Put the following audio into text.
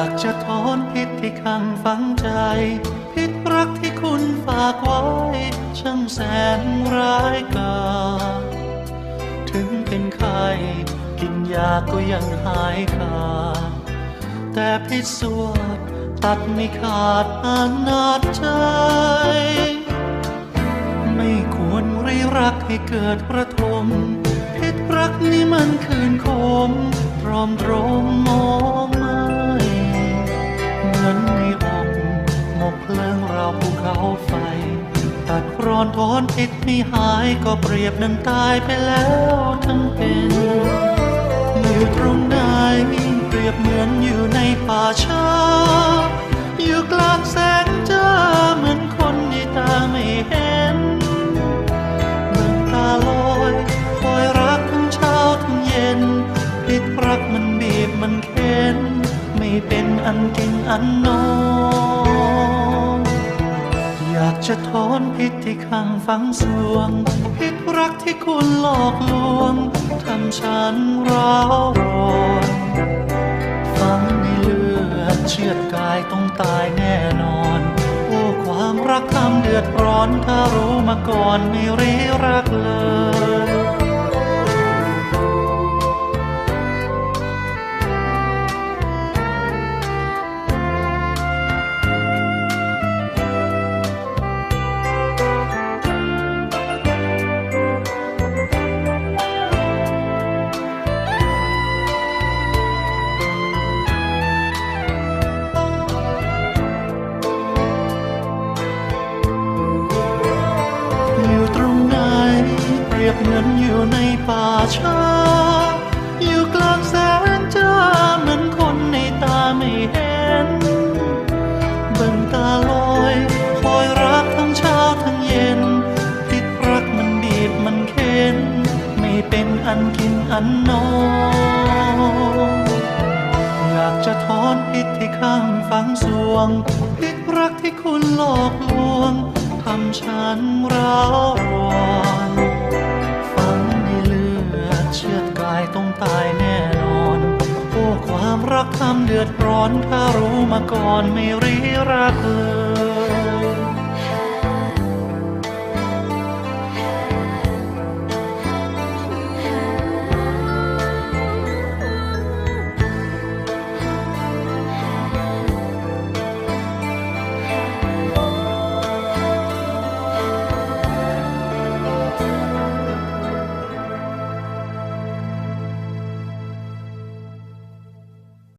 ากจะถอนพิษที่ข้างฝังใจ พิษรักที่คุณฝากไว้ ช่างแสนร้ายกาถึงเป็นไข้กินยาก็ยังหายขาดแต่พิษสวดตัดไม่ขาดอนาจใจ ไม่ควรรีรักให้เกิดประทมพิษรักนี่มันคืนคมพร้อมตรงมอง ไฟ ตัดร้อนทอนพิษไม่หายก็เปรียบดังตายไปแล้วทั้งเป็นอยู่ตรงไหนเปรียบเหมือนอยู่ในป่าช้า อยู่กลางแสงจ้าเหมือนคนที่ตาไม่เห็นเบิ่งตาลอยคอยรักทั้งเช้าทั้งเย็นพิษรักมันบีบมันเค้นไม่เป็นอันกินอันนอน จะถอนพิษที่ข้างฝังสวง พิษรักที่คุณหลอกลวง ทำฉันร้าวร้อนฝังในเลือดเชือดกายต้องตายแน่นอน โอ้ความรักทำเดือดร้อนถ้ารู้มาก่อนไม่รีรักเลย บเหมือนอยู่ในป่าช้า อยู่กลางแสงจ้าเหมือนคนในตาไม่เห็นเบิ่งตาลอยคอยรักทั้งเช้าทั้งเย็นพิษรักมันบีบมันเค้น ไม่เป็นอันกินอันนอนอยากจะถอนพิษที่ข้างฝังสวง พิษรักที่คุณหลอกลวงทำฉันร้าว ความรักทำเดือดร้อนถ้ารู้มาก่อนไม่รีรักเลย